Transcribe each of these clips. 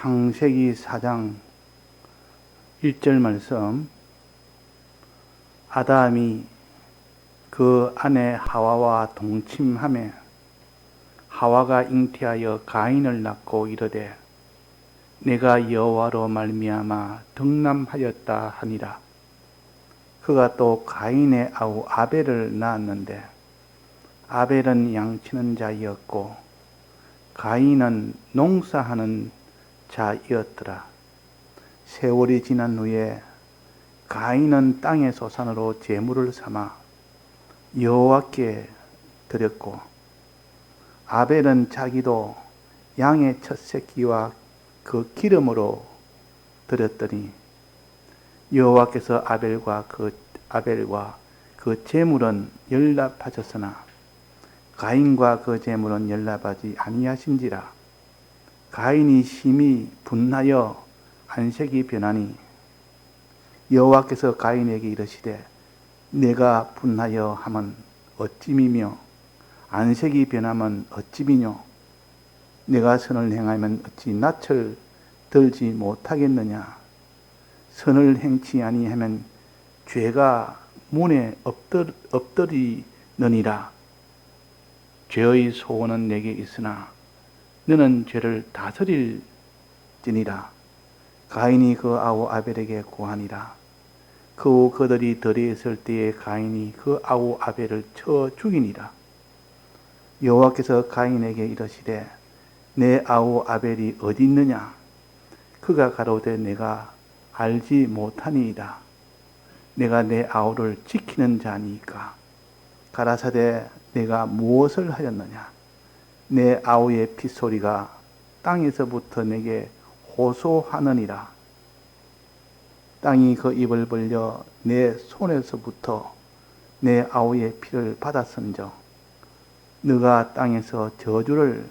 창세기 4장 1절 말씀. 아담이 그 아내 하와와 동침함에 하와가 잉태하여 가인을 낳고 이르되 내가 여호와로 말미암아 등남하였다 하니라. 그가 또 가인의 아우 아벨을 낳았는데 아벨은 양치는 자이었고 가인은 농사하는 자이었더라. 세월이 지난 후에 가인은 땅의 소산으로 제물을 삼아 여호와께 드렸고 아벨은 자기도 양의 첫 새끼와 그 기름으로 드렸더니 여호와께서 아벨과 그 아벨과 그 제물은 연락하셨으나 가인과 그 제물은 연락하지 아니하신지라 가인이 심히 분하여 안색이 변하니 여호와께서 가인에게 이르시되 내가 분하여 하면 어찌미며 안색이 변하면 어찌미뇨? 내가 선을 행하면 어찌 낯을 들지 못하겠느냐? 선을 행치 아니하면 죄가 문에 엎드, 엎드리느니라. 죄의 소원은 내게 있으나 너는 죄를 다스릴지니라. 가인이 그 아우 아벨에게 고하니라. 그 후 그들이 들에 있을 때에 가인이 그 아우 아벨을 쳐 죽이니라. 여호와께서 가인에게 이르시되 내 아우 아벨이 어디 있느냐? 그가 가로되 내가 알지 못하니이다. 내가 내 아우를 지키는 자니까. 가라사대 내가 무엇을 하였느냐? 내 아우의 핏소리가 땅에서부터 내게 호소하느니라. 땅이 그 입을 벌려 내 손에서부터 내 아우의 피를 받았은저 너가 땅에서 저주를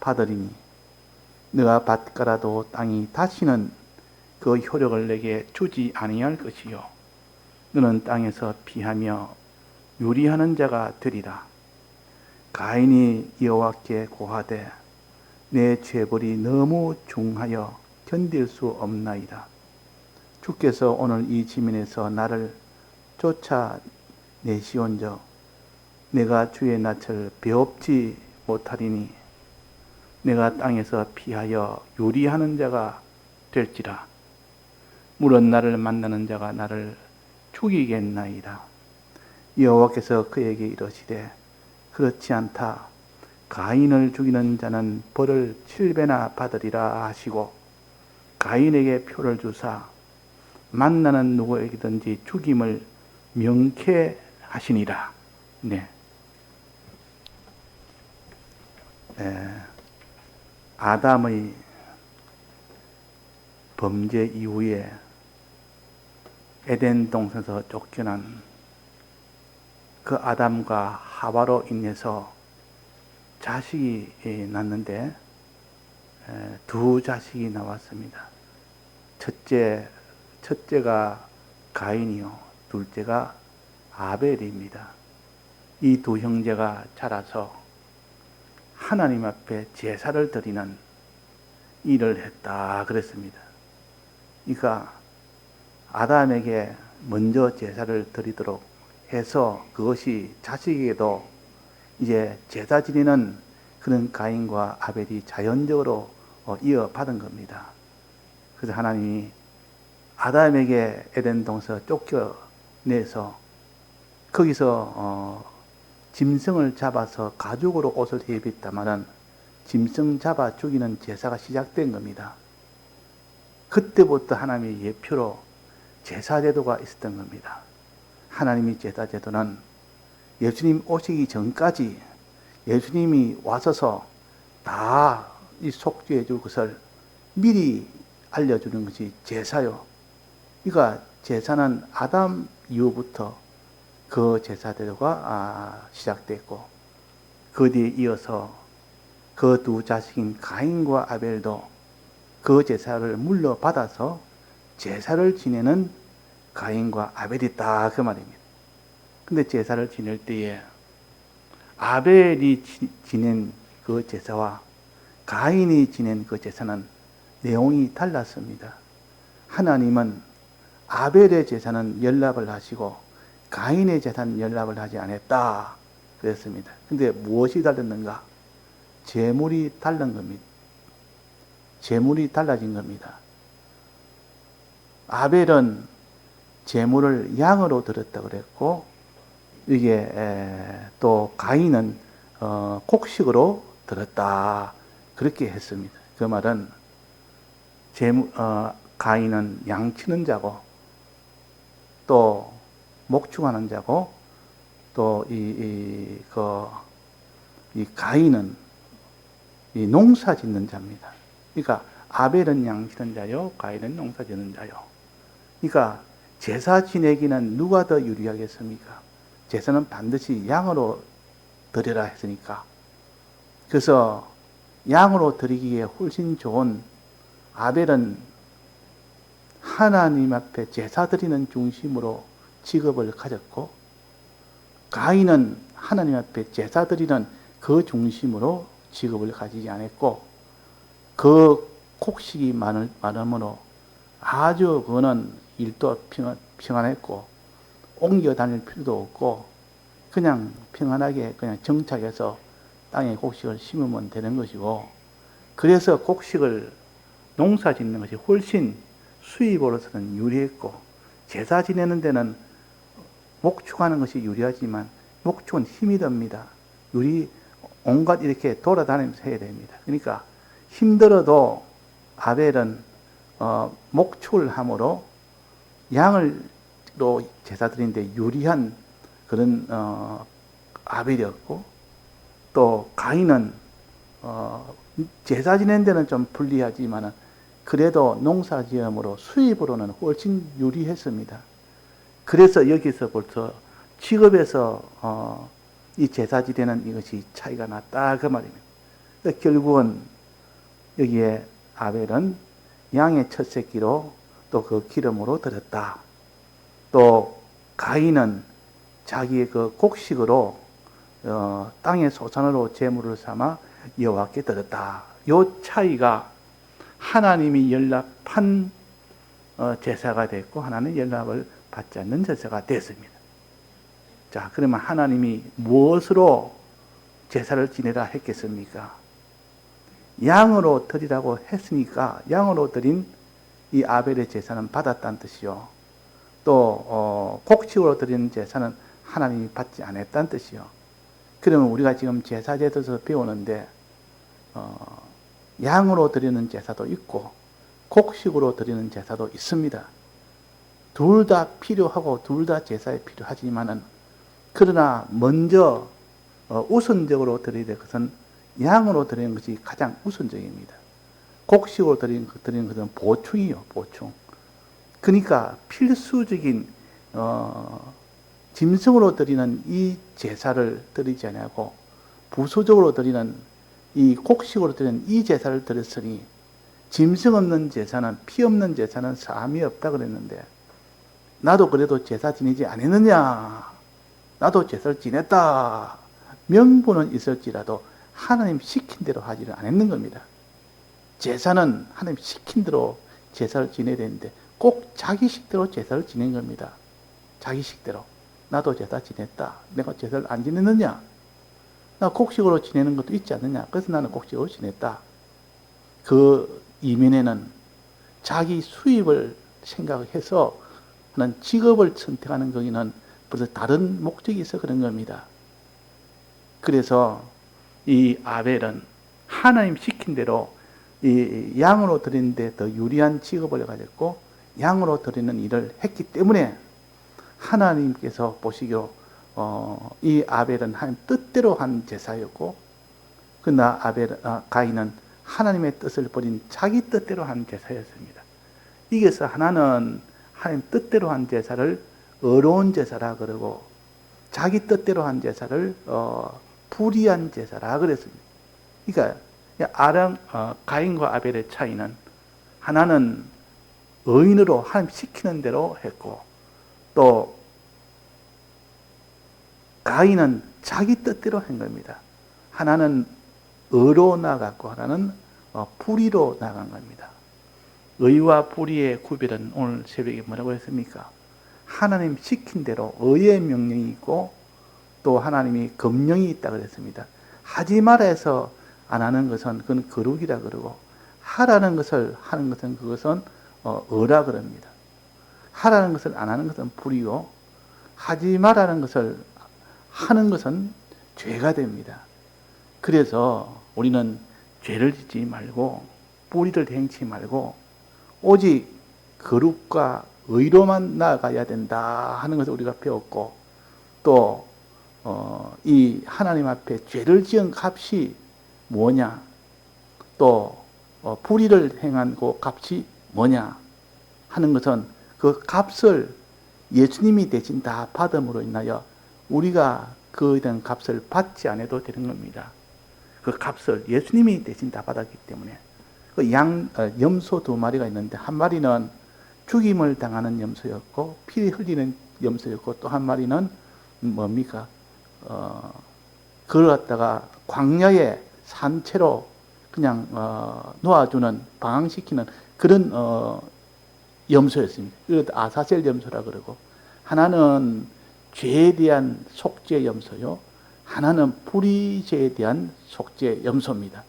받으리니 너가 밭가라도 땅이 다시는 그 효력을 내게 주지 아니할 것이요 너는 땅에서 피하며 유리하는 자가 되리라. 가인이 여호와께 고하되 내 죄벌이 너무 중하여 견딜 수 없나이다. 주께서 오늘 이 지면에서 나를 쫓아내시온저 내가 주의 낯을 배웁지 못하리니 내가 땅에서 피하여 요리하는 자가 될지라 물은 나를 만나는 자가 나를 죽이겠나이다. 여호와께서 그에게 이르시되 그렇지 않다. 가인을 죽이는 자는 벌을 7배나 받으리라 하시고 가인에게 표를 주사 만나는 누구에게든지 죽임을 명쾌하시니라. 네. 네. 아담의 범죄 이후에 에덴 동산에서 쫓겨난 그 아담과 하와로 인해서 자식이 났는데 두 자식이 나왔습니다. 첫째, 첫째가 가인이요. 둘째가 아벨입니다. 이 두 형제가 자라서 하나님 앞에 제사를 드리는 일을 했다 그랬습니다. 그러니까 아담에게 먼저 제사를 드리도록 해서 그것이 자식에게도 이제 제사 지내는 그런 가인과 아벨이 자연적으로 어, 이어받은 겁니다. 그래서 하나님이 아담에게 에덴 동서 쫓겨내서 거기서 어, 짐승을 잡아서 가죽으로 옷을 입었다마는 짐승 잡아 죽이는 제사가 시작된 겁니다. 그때부터 하나님의 예표로 제사 제도가 있었던 겁니다. 하나님의 제사 제도는 예수님 오시기 전까지 예수님이 와서서 다 이 속죄해 줄 것을 미리 알려주는 것이 제사요. 그러니까 제사는 아담 이후부터 그 제사 제도가 아, 시작됐고 그 뒤에 이어서 그 두 자식인 가인과 아벨도 그 제사를 물려받아서 제사를 지내는 가인과 아벨이 다 그 말입니다. 근데 제사를 지낼 때에 아벨이 지낸 그 제사와 가인이 지낸 그 제사는 내용이 달랐습니다. 하나님은 아벨의 제사는 연락을 하시고 가인의 제사는 연락을 하지 않았다. 그랬습니다. 근데 무엇이 달랐는가? 재물이 달른 겁니다. 재물이 달라진 겁니다. 아벨은 재물을 양으로 드렸다 그랬고 이게 또 가인은 어, 곡식으로 들었다 그렇게 했습니다. 그 말은 재물 어, 가인은 양치는 자고 또 목축하는 자고 또이이그 이 가인은 이 농사 짓는 자입니다. 그러니까 아벨은 양치는 자요, 가인은 농사 짓는 자요. 그러니까 제사 지내기는 누가 더 유리하겠습니까? 제사는 반드시 양으로 드려라 했으니까. 그래서 양으로 드리기에 훨씬 좋은 아벨은 하나님 앞에 제사 드리는 중심으로 직업을 가졌고, 가인은 하나님 앞에 제사 드리는 그 중심으로 직업을 가지지 않았고, 그 곡식이 많을, 많으므로 아주 그는 일도 평안, 평안했고, 옮겨 다닐 필요도 없고, 그냥 평안하게 그냥 정착해서 땅에 곡식을 심으면 되는 것이고, 그래서 곡식을 농사 짓는 것이 훨씬 수입으로서는 유리했고, 제사 지내는 데는 목축하는 것이 유리하지만, 목축은 힘이 듭니다. 우리 온갖 이렇게 돌아다니면서 해야 됩니다. 그러니까 힘들어도 아벨은 어, 목축을 함으로 양을로 제사 드리는데 유리한 그런 어, 아벨이었고 또 가인은 어, 제사 지낸 데는 좀 불리하지만은 그래도 농사지음으로 수입으로는 훨씬 유리했습니다. 그래서 여기서 벌써 직업에서 어, 이 제사 지내는 이것이 차이가 났다 그 말입니다. 결국은 여기에 아벨은 양의 첫 새끼로 또 그 기름으로 드렸다. 또 가인은 자기의 그 곡식으로 어, 땅의 소산으로 제물을 삼아 여호와께 드렸다. 요 차이가 하나님이 연락한 어, 제사가 됐고 하나는 연락을 받지 않는 제사가 됐습니다. 자, 그러면 하나님이 무엇으로 제사를 지내라 했겠습니까? 양으로 드리라고 했으니까 양으로 드린 이 아벨의 제사는 받았다는 뜻이요. 또 어, 곡식으로 드리는 제사는 하나님이 받지 않았다는 뜻이요. 그러면 우리가 지금 제사제에 대해서 배우는데 어, 양으로 드리는 제사도 있고 곡식으로 드리는 제사도 있습니다. 둘 다 필요하고 둘 다 제사에 필요하지만은 그러나 먼저 어, 우선적으로 드려야 될 것은 양으로 드리는 것이 가장 우선적입니다. 곡식으로 드리는, 드리는 것은 보충이요, 보충. 그러니까 필수적인, 어, 짐승으로 드리는 이 제사를 드리지 않고 부수적으로 드리는 이 곡식으로 드리는 이 제사를 드렸으니 짐승 없는 제사는 피 없는 제사는 사함이 없다 그랬는데 나도 그래도 제사 지내지 않았느냐? 나도 제사를 지냈다. 명분은 있을지라도 하나님 시킨 대로 하지를 않았는 겁니다. 제사는 하나님 시킨 대로 제사를 지내야 되는데 꼭 자기 식대로 제사를 지낸 겁니다. 자기 식대로. 나도 제사 지냈다. 내가 제사를 안 지냈느냐? 나 곡식으로 지내는 것도 있지 않느냐? 그래서 나는 곡식으로 지냈다. 그 이면에는 자기 수입을 생각해서 하는 직업을 선택하는 거기는 벌써 다른 목적이 있어 그런 겁니다. 그래서 이 아벨은 하나님 시킨 대로 이 양으로 드리는데 더 유리한 직업을 가졌고 양으로 드리는 일을 했기 때문에 하나님께서 보시기로 어, 이 아벨은 하나님 뜻대로 한 제사였고 그러나 아벨 아, 가인은 하나님의 뜻을 버린 자기 뜻대로 한 제사였습니다. 이게서 하나는 하나님 뜻대로 한 제사를 어려운 제사라 그러고 자기 뜻대로 한 제사를 어, 불의한 제사라 그랬습니다. 그러니까 아랑 어, 가인과 아벨의 차이는 하나는 의인으로 하나님 시키는 대로 했고 또 가인은 자기 뜻대로 한 겁니다. 하나는 의로 나갔고 하나는 어, 불의로 나간 겁니다. 의와 불의의 구별은 오늘 새벽에 뭐라고 했습니까? 하나님 시킨 대로 의의 명령이 있고 또 하나님이 검령이 있다 그랬습니다. 하지 말아 해서 안 하는 것은 그건 거룩이라 그러고 하라는 것을 하는 것은 그것은 어, 어라 그럽니다. 하라는 것을 안 하는 것은 불이요. 하지 말라는 것을 하는 것은 죄가 됩니다. 그래서 우리는 죄를 짓지 말고 뿌리를 행치 말고 오직 거룩과 의로만 나아가야 된다 하는 것을 우리가 배웠고 또 어, 이 하나님 앞에 죄를 지은 값이 뭐냐 또 어, 불의를 행한 그 값이 뭐냐 하는 것은 그 값을 예수님이 대신 다 받음으로 인하여 우리가 그에 대한 값을 받지 않아도 되는 겁니다. 그 값을 예수님이 대신 다 받았기 때문에 그양 어, 염소 두 마리가 있는데 한 마리는 죽임을 당하는 염소였고 피 흘리는 염소였고 또 한 마리는 뭡니까? 어, 그걸 갖다가 광야에 산채로 그냥 어, 놓아주는 방황시키는 그런 어, 염소였습니다. 이것 아사셀 염소라 그러고 하나는 죄에 대한 속죄 염소요. 하나는 불의죄에 대한 속죄 염소입니다.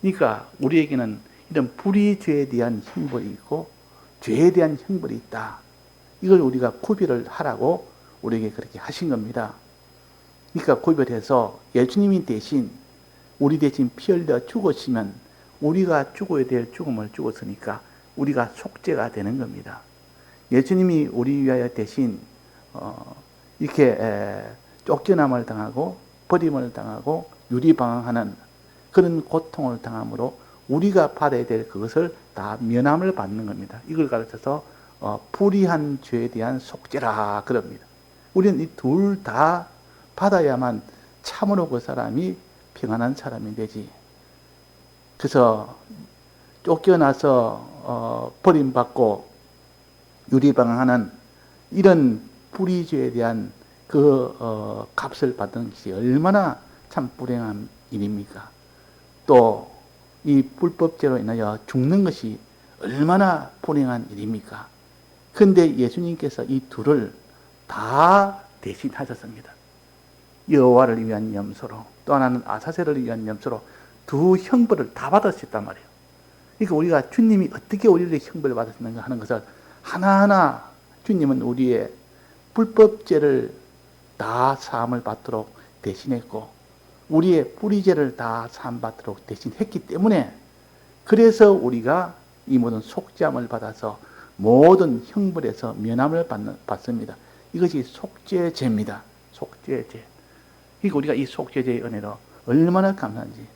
그러니까 우리에게는 이런 불의죄에 대한 형벌이 있고 죄에 대한 형벌이 있다. 이걸 우리가 구별을 하라고 우리에게 그렇게 하신 겁니다. 그러니까 구별해서 예수님이 대신 우리 대신 피 흘려 죽었으면 우리가 죽어야 될 죽음을 죽었으니까 우리가 속죄가 되는 겁니다. 예수님이 우리 위하여 대신 어, 이렇게 에, 쫓겨남을 당하고 버림을 당하고 유리방황하는 그런 고통을 당함으로 우리가 받아야 될 그것을 다 면함을 받는 겁니다. 이걸 가르쳐서 어, 불의한 죄에 대한 속죄라 그럽니다. 우리는 이 둘 다 받아야만 참으로 그 사람이 평안한 사람이 되지. 그래서 쫓겨나서 어, 버림받고 유리방황하는 이런 불의죄에 대한 그 어, 값을 받는 것이 얼마나 참 불행한 일입니까? 또 이 불법죄로 인하여 죽는 것이 얼마나 불행한 일입니까? 근데 예수님께서 이 둘을 다 대신하셨습니다. 여호와를 위한 염소로 또 하나는 아사세를 위한 염소로 두 형벌을 다 받으셨단 말이에요. 그러니까 우리가 주님이 어떻게 우리를 형벌을 받으셨는가 하는 것을 하나하나 주님은 우리의 불법죄를 다 사함을 받도록 대신했고 우리의 뿌리죄를 다 사함 받도록 대신했기 때문에 그래서 우리가 이 모든 속죄함을 받아서 모든 형벌에서 면함을 받는, 받습니다. 이것이 속죄죄입니다. 속죄죄. 그러니까 우리가 이 속죄죄의 은혜로 얼마나 감사한지.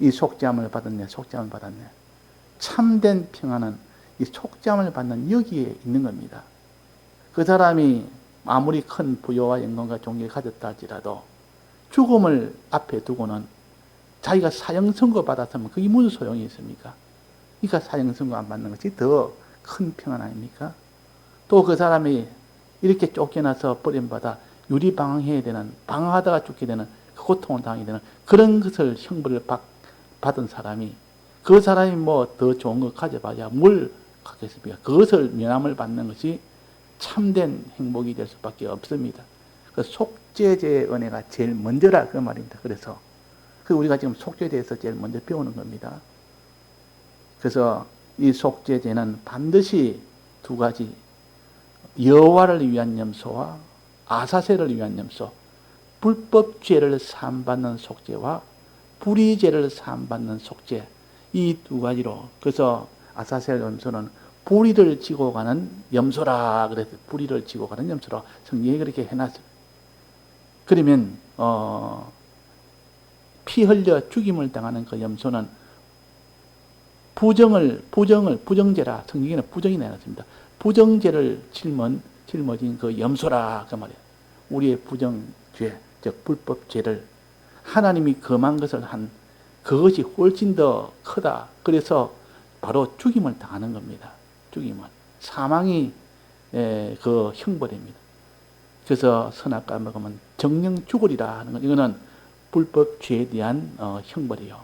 이 속죄함을 받았네, 속죄함을 받았네. 참된 평안은 이 속죄함을 받는 여기에 있는 겁니다. 그 사람이 아무리 큰 부여와 영광과 존경을 가졌다 할지라도 죽음을 앞에 두고는 자기가 사형 선고 받았으면 그게 무슨 소용이 있습니까? 그러니까 사형 선고 안 받는 것이 더 큰 평안 아닙니까? 또 그 사람이 이렇게 쫓겨나서 버림받아 유리 방황해야 되는 방황하다가 죽게 되는 그 고통을 당하게 되는 그런 것을 형벌을 받, 받은 사람이 그 사람이 뭐 더 좋은 거 가져봐야 뭘 갖겠습니까? 그것을 면함을 받는 것이 참된 행복이 될 수밖에 없습니다. 그 속죄제의 은혜가 제일 먼저라 그 말입니다. 그래서 그 우리가 지금 속죄에 대해서 제일 먼저 배우는 겁니다. 그래서 이 속죄제는 반드시 두 가지 여호와를 위한 염소와 아사세를 위한 염소, 불법죄를 사함받는 속죄와 불의죄를 사함받는 속죄 이 두 가지로 그래서 아사셀 염소는 불의를 지고 가는 염소라 그래서 불의를 지고 가는 염소라 성경에 그렇게 해놨어요. 그러면 어, 피 흘려 죽임을 당하는 그 염소는 부정을 부정을 부정죄라 성경에는 부정이 내놨습니다. 부정죄를 짊은 짊어진 그 염소라 그 말이에요. 우리의 부정죄 즉 불법죄를 하나님이 금한 것을 한 그것이 훨씬 더 크다. 그래서 바로 죽임을 당하는 겁니다. 죽임은 사망이 그 형벌입니다. 그래서 선악과 먹으면 정령 죽으리라 하는 건 이거는 불법 죄에 대한 어, 형벌이요.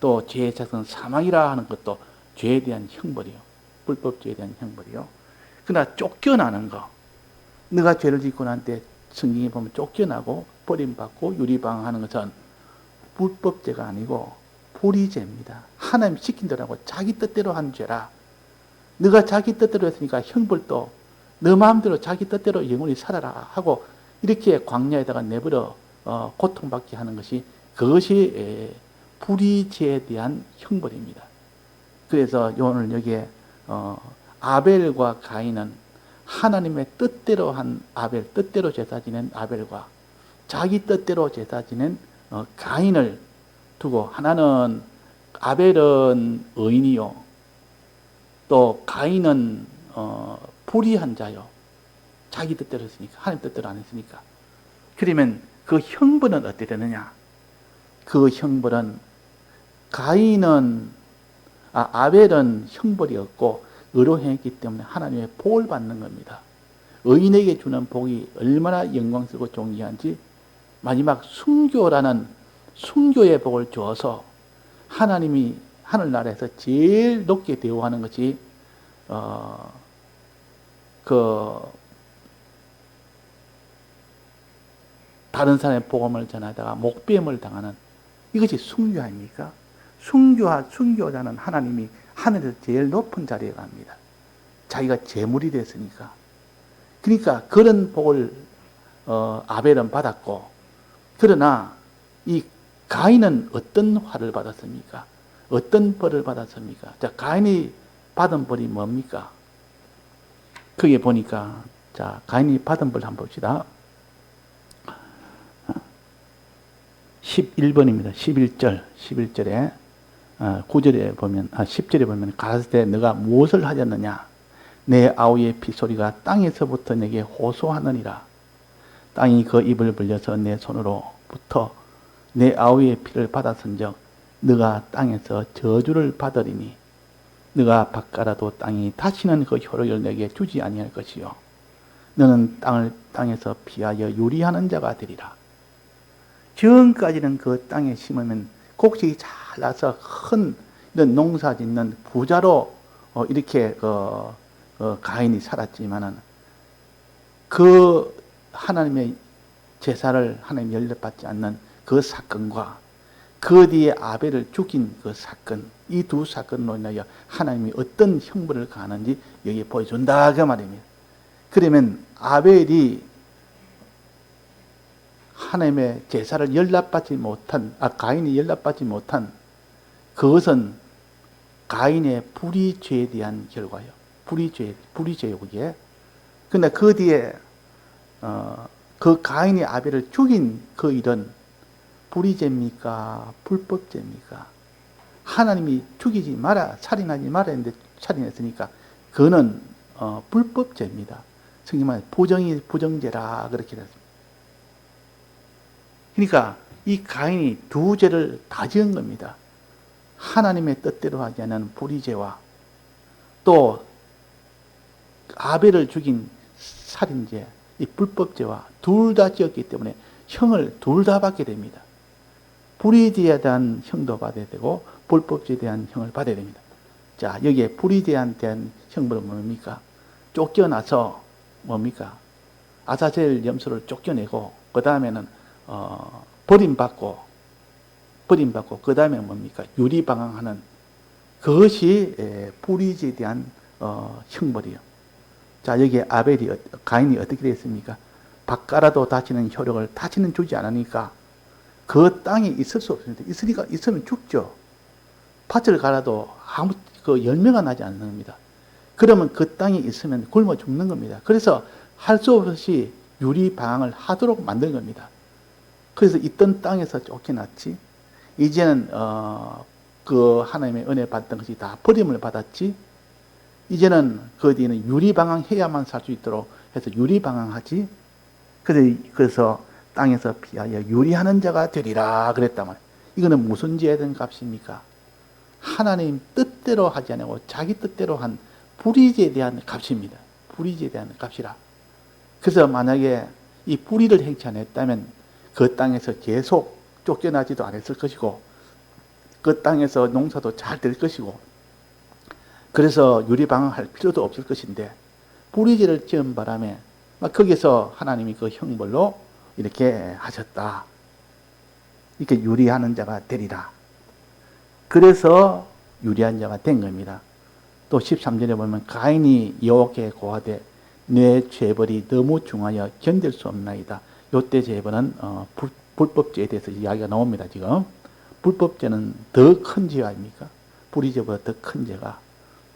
또 죄의 자성 사망이라 하는 것도 죄에 대한 형벌이요. 불법죄에 대한 형벌이요. 그러나 쫓겨나는 거. 네가 죄를 짓고 난 때 성경에 보면 쫓겨나고 버림받고 유리방하는 것은 불법죄가 아니고 불의죄입니다. 하나님 시킨 대로 자기 뜻대로 한 죄라. 네가 자기 뜻대로 했으니까 형벌도 너 마음대로 자기 뜻대로 영원히 살아라 하고 이렇게 광야에다가 내버려 어, 고통받게 하는 것이 그것이 에, 불의죄에 대한 형벌입니다. 그래서 오늘 여기에 어, 아벨과 가인은 하나님의 뜻대로 한 아벨, 뜻대로 제사 지낸 아벨과 자기 뜻대로 제사 지낸 어, 가인을 두고 하나는 아벨은 의인이요, 또 가인은 어, 불의한 자요. 자기 뜻대로 했으니까 하나님 뜻대로 안 했으니까. 그러면 그 형벌은 어떻게 되느냐? 그 형벌은 가인은 아, 아벨은 형벌이 없고 의로 행했기 때문에 하나님의 복을 받는 겁니다. 의인에게 주는 복이 얼마나 영광스럽고 존귀한지 마지막 순교라는 순교의 복을 주어서 하나님이 하늘나라에서 제일 높게 대우하는 것이 어, 그 다른 사람의 복음을 전하다가 목배임을 당하는 이것이 순교 아닙니까? 순교와 순교자는 하나님이 하늘에서 제일 높은 자리에 갑니다. 자기가 재물이 됐으니까. 그러니까 그런 복을 어, 아벨은 받았고 그러나 이 가인은 어떤 화를 받았습니까? 어떤 벌을 받았습니까? 자, 가인이 받은 벌이 뭡니까? 그게 보니까 자, 가인이 받은 벌 한번 봅시다. 11번입니다. 11절, 11절에, 어, 9절에 보면, 아, 10절에 보면, 가라스 때 너가 무엇을 하였느냐? 내 아우의 피소리가 땅에서부터 내게 호소하느니라. 땅이 그 입을 벌려서 내 손으로부터 내 아우의 피를 받았은 적 너가 땅에서 저주를 받으리니 너가 바꿔라도 땅이 다시는 그 효력을 내게 주지 아니할 것이요 너는 땅을 땅에서 피하여 유리하는 자가 되리라. 지금까지는 그 땅에 심으면 곡식이 잘 나서 큰 이런 농사 짓는 부자로 어, 이렇게 그 어, 가인이 살았지만은 그 하나님의 제사를 하나님 연락받지 않는 그 사건과 그 뒤에 아벨을 죽인 그 사건, 이 두 사건으로 인하여 하나님이 어떤 형벌을 가하는지 여기에 보여준다 그 말입니다. 그러면 아벨이 하나님의 제사를 연락받지 못한, 아, 가인이 연락받지 못한 그것은 가인의 불의죄에 대한 결과요. 불의죄, 불의죄요, 그게. 근데 그 뒤에, 어, 그 가인이 아벨을 죽인 그 일은 불의죄입니까? 불법죄입니까? 하나님이 죽이지 마라, 살인하지 마라 했는데 살인했으니까 그는 어, 불법죄입니다. 성경 말 부정이 부정죄라 그렇게 됐습니다. 그러니까 이 가인이 두 죄를 다 지은 겁니다. 하나님의 뜻대로 하지 않은 불의죄와 또 아벨을 죽인 살인죄, 이 불법죄와 둘 다 지었기 때문에 형을 둘 다 받게 됩니다. 불의죄에 대한 형도 받아야 되고 불법죄에 대한 형을 받아야 됩니다. 자, 여기에 불의죄에 대한 형벌은 뭡니까? 쫓겨나서 뭡니까? 아사셀 염소를 쫓겨내고 그 다음에는 어, 버림받고 버림받고 그 다음에 뭡니까? 유리방황하는 그것이 에, 불의죄에 대한 어, 형벌이요. 자, 여기에 아벨이, 가인이 어떻게 되었습니까? 바꿔라도 다치는 효력을 다치는 주지 않으니까 그 땅에 있을 수 없습니다. 있으니까, 있으면 죽죠. 밭을 갈아도 아무, 그 열매가 나지 않는 겁니다. 그러면 그 땅에 있으면 굶어 죽는 겁니다. 그래서 할 수 없이 유리 방황을 하도록 만든 겁니다. 그래서 있던 땅에서 쫓겨났지. 이제는, 어, 그 하나님의 은혜 받던 것이 다 버림을 받았지. 이제는 그 뒤에는 유리방황 해야만 살 수 있도록 해서 유리방황하지. 그래서 땅에서 피하여 유리하는 자가 되리라 그랬단 말이에요. 이거는 무슨 죄에 값입니까? 하나님 뜻대로 하지 않고 자기 뜻대로 한 불의죄에 대한 값입니다. 불의죄에 대한 값이라. 그래서 만약에 이 불의를 행치 않았다면 그 땅에서 계속 쫓겨나지도 않았을 것이고 그 땅에서 농사도 잘 될 것이고 그래서 유리방황할 필요도 없을 것인데 불의죄를 지은 바람에 막 거기서 하나님이 그 형벌로 이렇게 하셨다. 이렇게 유리하는 자가 되리라. 그래서 유리한 자가 된 겁니다. 또 13절에 보면 가인이 여호와께 고하되 내 죄벌이 너무 중하여 견딜 수 없나이다. 요때 죄벌은 어, 불, 불법죄에 대해서 이야기가 나옵니다. 지금 불법죄는 더 큰 죄 아닙니까? 불의죄보다 더 큰 죄가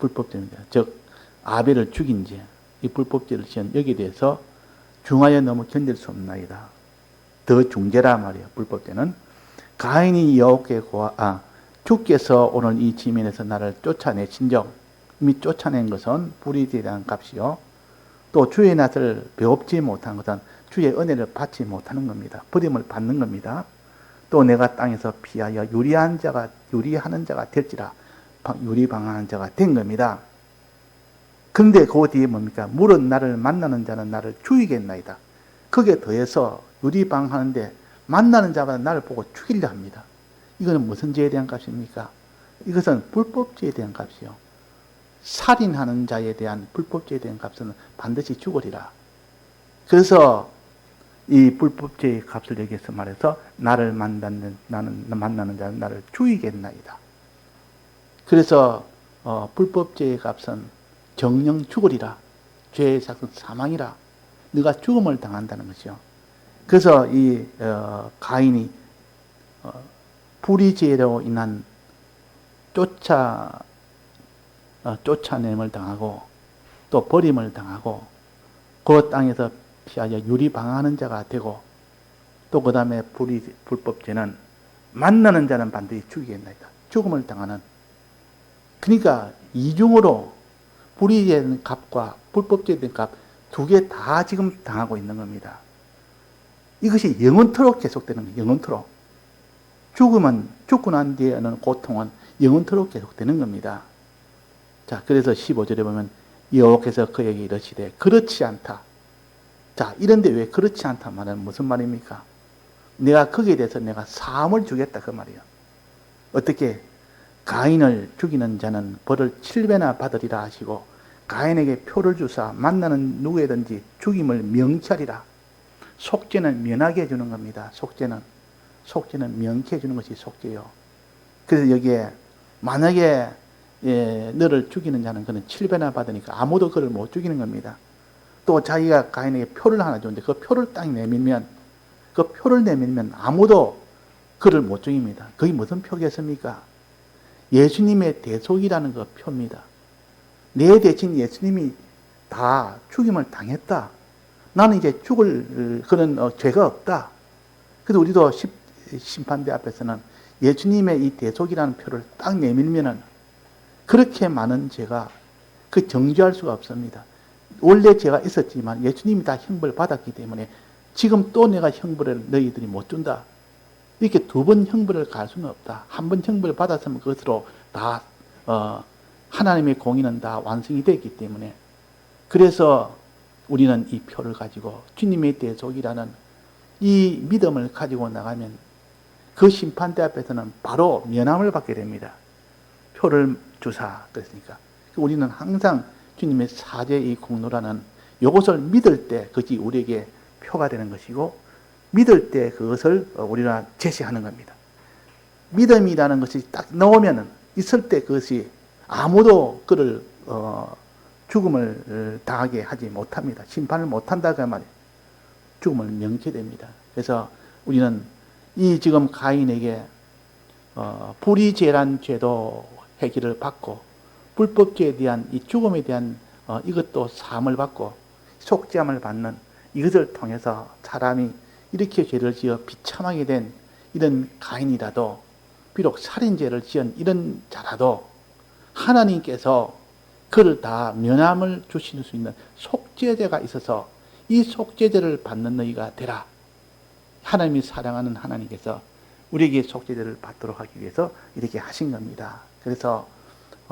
불법죄입니다. 즉 아벨을 죽인 죄, 이 불법죄를 지은 여기에 대해서 중하여 너무 견딜 수 없나이다. 더 중죄라 말이에요. 불법죄는 가인이 여호와께 고하 아 주께서 오늘 이 지면에서 나를 쫓아내신 적 이미 쫓아낸 것은 불의에 대한 값이요. 또 주의 낯을 배웁지 못한 것은 주의 은혜를 받지 못하는 겁니다. 버림을 받는 겁니다. 또 내가 땅에서 피하여 유리한 자가 유리하는 자가 될지라 유리방하는 자가 된 겁니다. 근데 그 뒤에 뭡니까? 물은 나를 만나는 자는 나를 죽이겠나이다. 거기에 더해서 유리방하는데 만나는 자가 나를 보고 죽이려 합니다. 이거는 무슨 죄에 대한 값입니까? 이것은 불법죄에 대한 값이요. 살인하는 자에 대한 불법죄에 대한 값은 반드시 죽으리라. 그래서 이 불법죄의 값을 여기서 말해서 나를 만나는 나는 만나는 자는 나를 죽이겠나이다. 그래서 어, 불법죄의 값은 정령 죽으리라. 죄의 삭은 사망이라. 네가 죽음을 당한다는 것이요. 그래서 이 어, 가인이 어, 불의죄로 인한 쫓아 어, 쫓아냄을 당하고 또 버림을 당하고 그 땅에서 피하여 유리방황하는 자가 되고 또 그 다음에 불법죄는 만나는 자는 반드시 죽이겠나이다. 죽음을 당하는 그러니까 이중으로 불의에 값과 불법죄에 대한 값 두 개 다 지금 당하고 있는 겁니다. 이것이 영원토록 계속되는 거예요. 영원토록. 죽음은 죽고 난 뒤에는 고통은 영원토록 계속되는 겁니다. 자, 그래서 15절에 보면 여호와께서 그에게 이르시되 그렇지 않다. 자, 이런데 왜 그렇지 않다 말은 무슨 말입니까? 내가 거기에 대해서 내가 사함을 주겠다 그 말이에요. 어떻게 가인을 죽이는 자는 벌을 7배나 받으리라 하시고 가인에게 표를 주사 만나는 누구에든지 죽임을 명치하리라. 속죄는 면하게 해주는 겁니다. 속죄는 속죄는 명쾌해 주는 것이 속죄요. 그래서 여기에 만약에 예, 너를 죽이는 자는 그는 7배나 받으니까 아무도 그를 못 죽이는 겁니다. 또 자기가 가인에게 표를 하나 줬는데 그 표를 딱 내밀면 그 표를 내밀면 아무도 그를 못 죽입니다. 그게 무슨 표겠습니까? 예수님의 대속이라는 그 표입니다. 내 대신 예수님이 다 죽임을 당했다. 나는 이제 죽을 그런 어, 죄가 없다. 그래서 우리도 심판대 앞에서는 예수님의 이 대속이라는 표를 딱 내밀면은 그렇게 많은 죄가 그 정죄할 수가 없습니다. 원래 죄가 있었지만 예수님이 다 형벌 받았기 때문에 지금 또 내가 형벌을 너희들이 못 준다. 이렇게 두 번 형벌을 갈 수는 없다. 한 번 형벌을 받았으면 그것으로 다 어, 하나님의 공의는 다 완성이 됐기 때문에 그래서 우리는 이 표를 가지고 주님의 대속이라는 이 믿음을 가지고 나가면 그 심판대 앞에서는 바로 면함을 받게 됩니다. 표를 주사 그랬으니까 우리는 항상 주님의 사제의 공로라는 이것을 믿을 때 그것이 우리에게 표가 되는 것이고 믿을 때 그것을 우리가 제시하는 겁니다. 믿음이라는 것이 딱 나오면은 있을 때 그것이 아무도 그를 어, 죽음을 당하게 하지 못합니다. 심판을 못한다 그 말이에요. 죽음을 명케 됩니다. 그래서 우리는 이 지금 가인에게 어, 불의죄란 죄도 해결을 받고 불법죄에 대한 이 죽음에 대한 어, 이것도 사함을 받고 속죄함을 받는 이것을 통해서 사람이 이렇게 죄를 지어 비참하게 된 이런 가인이라도 비록 살인죄를 지은 이런 자라도 하나님께서 그를 다 면함을 주실 수 있는 속죄제가 있어서 이 속죄제를 받는 너희가 되라. 하나님이 사랑하는 하나님께서 우리에게 속죄제를 받도록 하기 위해서 이렇게 하신 겁니다. 그래서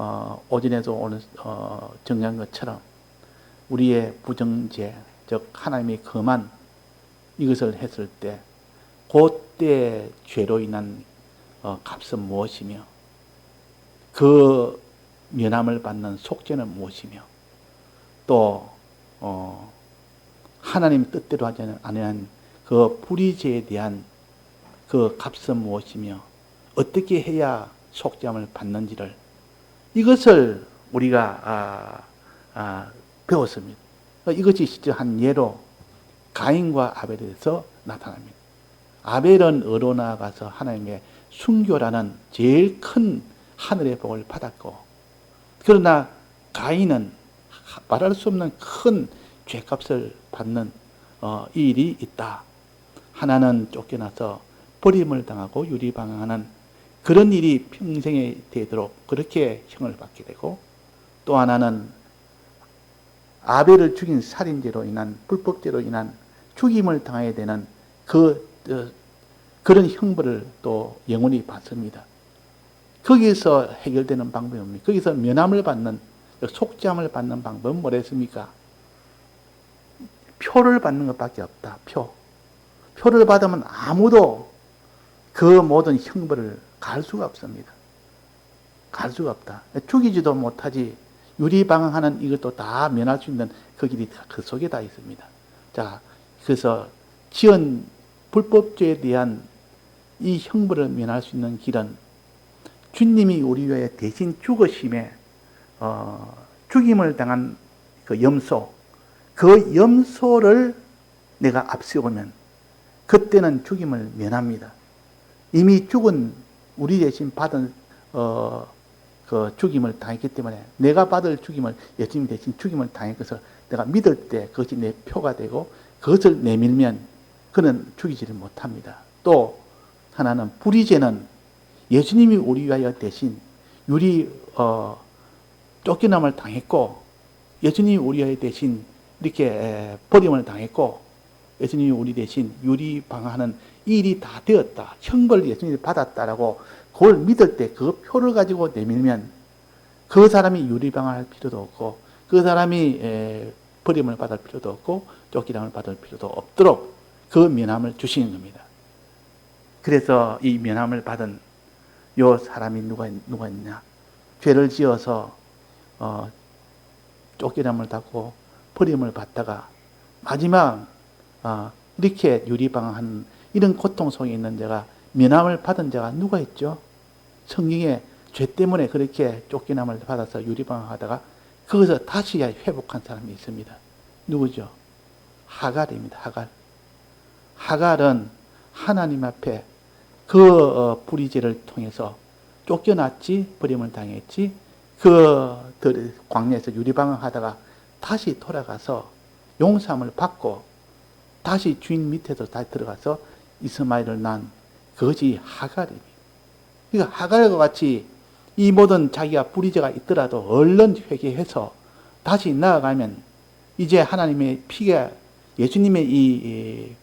어, 오전에도 오늘 어, 정리한 것처럼 우리의 부정죄, 즉 하나님의 거만 이것을 했을 때 그때 죄로 인한 어, 값은 무엇이며 그 면함을 받는 속죄는 무엇이며 또 어, 하나님 뜻대로 하지 않은 그 불의죄에 대한 그 값은 무엇이며 어떻게 해야 속죄함을 받는지를 이것을 우리가 아, 아, 배웠습니다. 이것이 실제 한 예로 가인과 아벨에 대해서 나타납니다. 아벨은 의로 나아가서 하나님의 순교라는 제일 큰 하늘의 복을 받았고, 그러나 가인은 말할 수 없는 큰 죄값을 받는 어, 일이 있다. 하나는 쫓겨나서 버림을 당하고 유리방황하는 그런 일이 평생에 되도록 그렇게 형을 받게 되고 또 하나는 아벨을 죽인 살인죄로 인한 불법죄로 인한 죽임을 당하게 되는 그 어, 그런 형벌을 또 영원히 받습니다. 거기서 해결되는 방법이 뭡니까? 거기서 면함을 받는 속죄함을 받는 방법은 뭐랬습니까? 표를 받는 것밖에 없다. 표. 표를 받으면 아무도 그 모든 형벌을 갈 수가 없습니다. 갈 수가 없다. 죽이지도 못하지 유리방황하는 이것도 다 면할 수 있는 그 길이 다그 속에 다 있습니다. 자, 그래서 지은 불법죄에 대한 이 형벌을 면할 수 있는 길은 주님이 우리 위해 대신 죽으심에 어, 죽임을 당한 그 염소, 그 염소를 내가 앞세우면 그때는 죽임을 면합니다. 이미 죽은 우리 대신 받은 어, 그 죽임을 당했기 때문에 내가 받을 죽임을 예수님 대신 죽임을 당한 것을 내가 믿을 때 그것이 내 표가 되고 그것을 내밀면 그는 죽이지를 못합니다. 또 하나는 불의죄는 예수님이 우리 위하여 대신 유리 어, 쫓겨남을 당했고 예수님이 우리 위하여 대신 이렇게 버림을 당했고 예수님이 우리 대신 유리 방하는 일이 다 되었다. 형벌 예수님이 받았다라고 그걸 믿을 때 그 표를 가지고 내밀면 그 사람이 유리방할 필요도 없고 그 사람이 버림을 받을 필요도 없고 쫓기람을 받을 필요도 없도록 그 면함을 주시는 겁니다. 그래서 이 면함을 받은 요 사람이 누가 누가 있냐? 죄를 지어서 어, 쫓기람을 받고 버림을 받다가 마지막 어, 이렇게 유리방한 이런 고통 속에 있는 자가 면함을 받은 자가 누가 있죠? 성경에 죄 때문에 그렇게 쫓겨남을 받아서 유리방하다가 거기서 다시 회복한 사람이 있습니다. 누구죠? 하갈입니다. 하갈. 하갈은 하나님 앞에 그 어, 불의죄를 통해서 쫓겨났지, 버림을 당했지, 그 광야에서 유리방황하다가 다시 돌아가서 용서함을 받고 다시 주인 밑에서 다시 들어가서 이스마엘을 낳은 그것이 하갈입니다. 그러니까 하갈과 같이 이 모든 자기가 불의죄가 있더라도 얼른 회개해서 다시 나아가면 이제 하나님의 피가 예수님의 이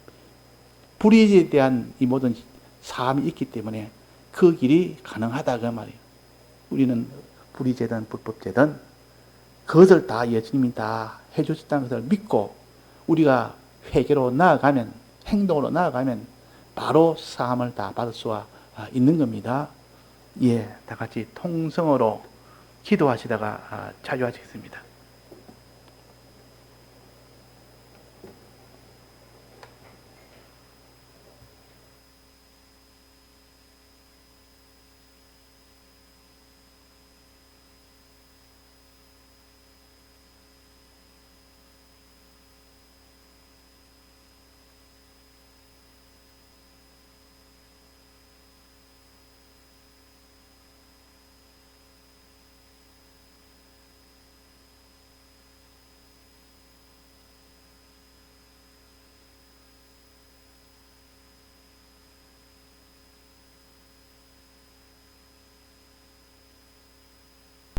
불의죄에 대한 이 모든 사함이 있기 때문에 그 길이 가능하다 그 말이에요. 우리는 불의죄든 불법죄든 그것을 다 예수님이 다 해주셨다는 것을 믿고 우리가 회개로 나아가면 행동으로 나아가면 바로 사함을 다 받을 수가 있는 겁니다. 예, 다 같이 통성으로 기도하시다가 자유하시겠습니다.